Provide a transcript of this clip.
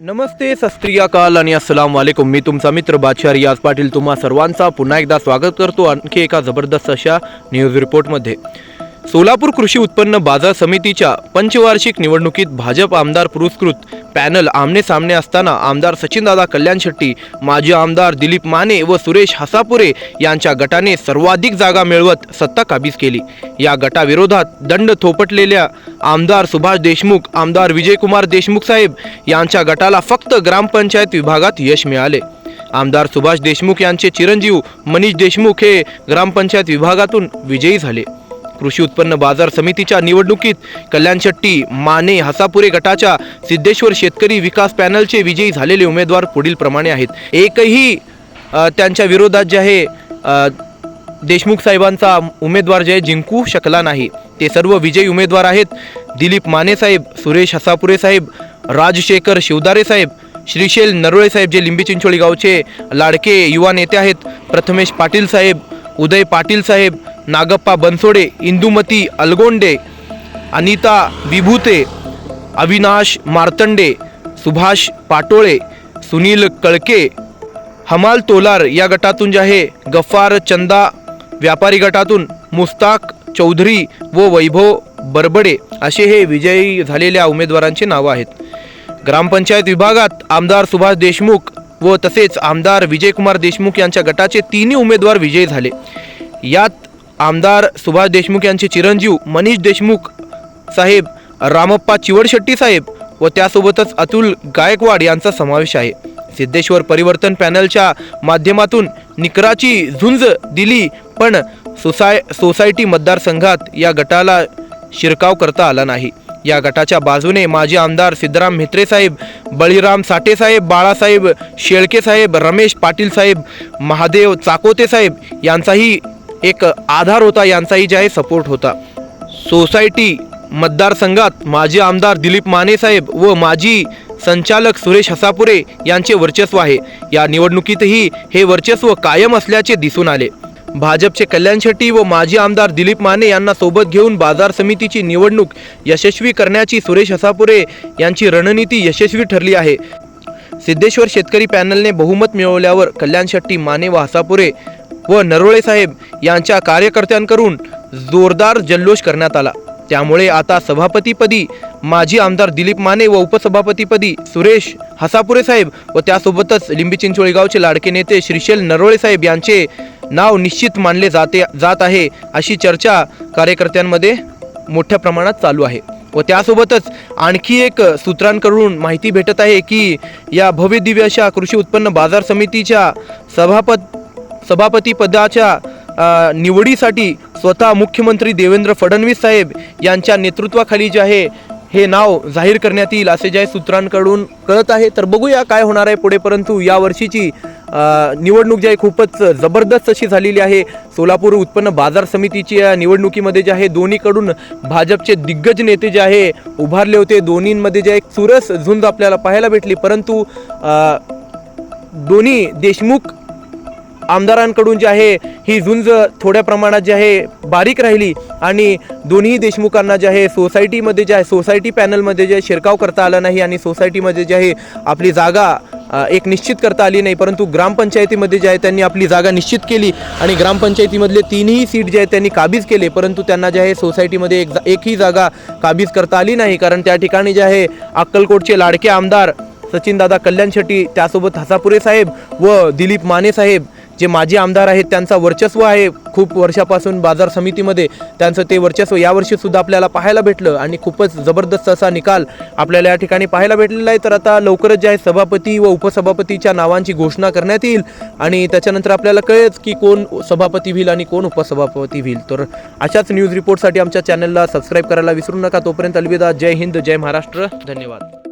नमस्ते सस्त्रियाकाल आणि अस्सलाम वालेकुम. मी तुमचा मित्र बादशाह रियाज पाटील. तुम्हा सर्वांचा पुन्हा एकदा स्वागत करतो. आणखी एका जबरदस्त अशा न्यूज रिपोर्टमध्ये सोलापूर कृषी उत्पन्न बाजार समितीच्या पंचवार्षिक निवडणुकीत भाजप आमदार पुरस्कृत पॅनल आमने सामने असताना आमदार सचिनदादा कल्याण शेट्टी माजी आमदार दिलीप माने व सुरेश हसापुरे यांच्या गटाने सर्वाधिक जागा मिळवत सत्ता काबीज केली. या गटाविरोधात दंड थोपटलेल्या आमदार सुभाष देशमुख आमदार विजयकुमार देशमुख साहेब यांच्या गटाला फक्त ग्रामपंचायत विभागात यश मिळाले. आमदार सुभाष देशमुख यांचे चिरंजीव मनीष देशमुख हे ग्रामपंचायत विभागातून विजयी झाले. कृषी उत्पन्न बाजार समितीच्या निवडणुकीत कल्याण शेट्टी माने हसापुरे गटाच्या सिद्धेश्वर शेतकरी विकास पॅनलचे विजयी झालेले उमेदवार पुढील प्रमाणे आहेत. एकही त्यांच्या विरोधात जे आहे देशमुख साहेबांचा उमेदवार जे आहे जिंकू शकला नाही. ते सर्व विजयी उमेदवार आहेत. दिलीप माने साहेब सुरेश हसापुरे साहेब राजशेखर शिवदारे साहेब श्रीशैल नरोळे साहेब जे लिंबी चिंचोळी गावचे लाडके युवा नेते आहेत. प्रथमेश पाटील साहेब उदय पाटील साहेब नागप्पा बनसोडे इंदुमती अलगोंडे अनिता विभूते अविनाश मार्तंडे सुभाष पाटोळे सुनील कळके हमाल तोलार या गटातून जे आहे गफ्फार चंदा व्यापारी गटातून मुस्ताक चौधरी व वैभव बरबडे असे हे विजयी झालेल्या उमेदवारांची नावं आहेत. ग्रामपंचायत विभागात आमदार सुभाष देशमुख व तसेच आमदार विजयकुमार देशमुख यांच्या गटाचे तिन्ही उमेदवार विजयी झाले. यात आमदार सुभाष देशमुख यांचे चिरंजीव मनीष देशमुख साहेब रामप्पा चिवडशेट्टी साहेब व त्यासोबतच अतुल गायकवाड यांचा समावेश आहे. सिद्धेश्वर परिवर्तन पॅनलच्या माध्यमातून निकराची झुंज दिली पण सोसाय सोसायटी मतदारसंघात या गटाला शिरकाव करता आला नाही. या गटाच्या बाजूने माजी आमदार सिद्धराम म्हेत्रे साहेब बळीराम साठे साहेब बाळासाहेब शेळके साहेब रमेश पाटील साहेब महादेव चाकोते साहेब यांचाही एक आधार होता यांचाही जे आहे सपोर्ट होता. सोसायटी मतदारसंघात माजी आमदार दिलीप माने साहेब व माजी संचालक सुरेश हसापुरे यांचे वर्चस्व आहे. या निवडणुकीतही हे वर्चस्व कायम असल्याचे दिसून आले. भाजपचे कल्याण शेट्टी व माजी आमदार दिलीप माने यांना सोबत घेऊन बाजार समितीची निवडणूक यशस्वी करण्याची सुरेश हसापुरे यांची रणनीती यशस्वी ठरली आहे. सिद्धेश्वर शेतकरी पॅनलने बहुमत मिळवल्यावर कल्याण शेट्टी माने व हसापुरे व नरोळे साहेब यांच्या कार्यकर्त्यांकडून जोरदार जल्लोष करण्यात आला. त्यामुळे आता सभापतीपदी माजी आमदार दिलीप माने व उपसभापतीपदी सुरेश हसापुरे साहेब व त्यासोबतच लिंबी चिंचोळीगावचे लाडके नेते श्रीशैल नरोळे साहेब यांचे नाव निश्चित मानले जाते जात आहे अशी चर्चा कार्यकर्त्यांमध्ये मोठ्या प्रमाणात चालू आहे. व त्यासोबतच आणखी एक सूत्रांकडून माहिती भेटत आहे की या भव्य दिव्य अशा कृषी उत्पन्न बाजार समितीच्या सभापत सभापतीपदाच्या पदाच्या निवडीसाठी स्वतः मुख्यमंत्री देवेंद्र फडणवीस साहेब यांच्या नेतृत्वाखाली जे आहे हे नाव जाहीर करण्यात येईल असे जे आहे सूत्रांकडून कळत आहे. तर बघूया काय होणार आहे पुढे परंतु या वर्षीची निवडणूक जी आहे खूपच जबरदस्त अशी झालेली आहे. सोलापूर उत्पन्न बाजार समितीची या निवडणुकीमध्ये जे आहे दोन्हीकडून भाजपचे दिग्गज नेते जे आहे उभारले होते. दोन्हींमध्ये जे एक चुरस झुंज आपल्याला पाहायला भेटली. परंतु दोन्ही देशमुख आमदारांकडून जी आहे ही झुंज थोड्या प्रमाणात जी आहे बारीक राहिली. आणि दोन्ही देशमुखांना जे आहे सोसायटीमध्ये जे आहे सोसायटी पॅनलमध्ये जे शिरकाव करता आला नाही आणि सोसायटीमध्ये जे आहे आपली जागा एक निश्चित करता आली नाही. परंतु ग्रामपंचायतीमध्ये जे आहे त्यांनी आपली जागा निश्चित केली आणि ग्रामपंचायतीमधले तीनही सीट जे आहेत त्यांनी काबीज केले. परंतु त्यांना जे आहे सोसायटीमध्ये एक एकही जागा काबीज करता आली नाही. कारण त्या ठिकाणी जे आहे अक्कलकोटचे लाडके आमदार सचिनदादा कल्याण शेट्टी त्यासोबत हसापुरे साहेब व दिलीप माने साहेब जे माजी आमदार आहेत त्यांचा वर्चस्व आहे. खूप वर्षापासून बाजार समितीमध्ये त्यांचं ते वर्चस्व यावर्षी सुद्धा आपल्याला पाहायला भेटलं आणि खूपच जबरदस्त असा निकाल आपल्याला या ठिकाणी पाहायला भेटलेला आहे. तर आता लवकरच जे आहे सभापती व उपसभापतीच्या नावांची घोषणा करण्यात येईल आणि त्याच्यानंतर आपल्याला कळेल की कोण सभापती होईल आणि कोण उपसभापती होईल. तर अशाच न्यूज रिपोर्टसाठी आमच्या चॅनलला सबस्क्राईब करायला विसरू नका. तोपर्यंत अलविदा. जय हिंद जय महाराष्ट्र. धन्यवाद.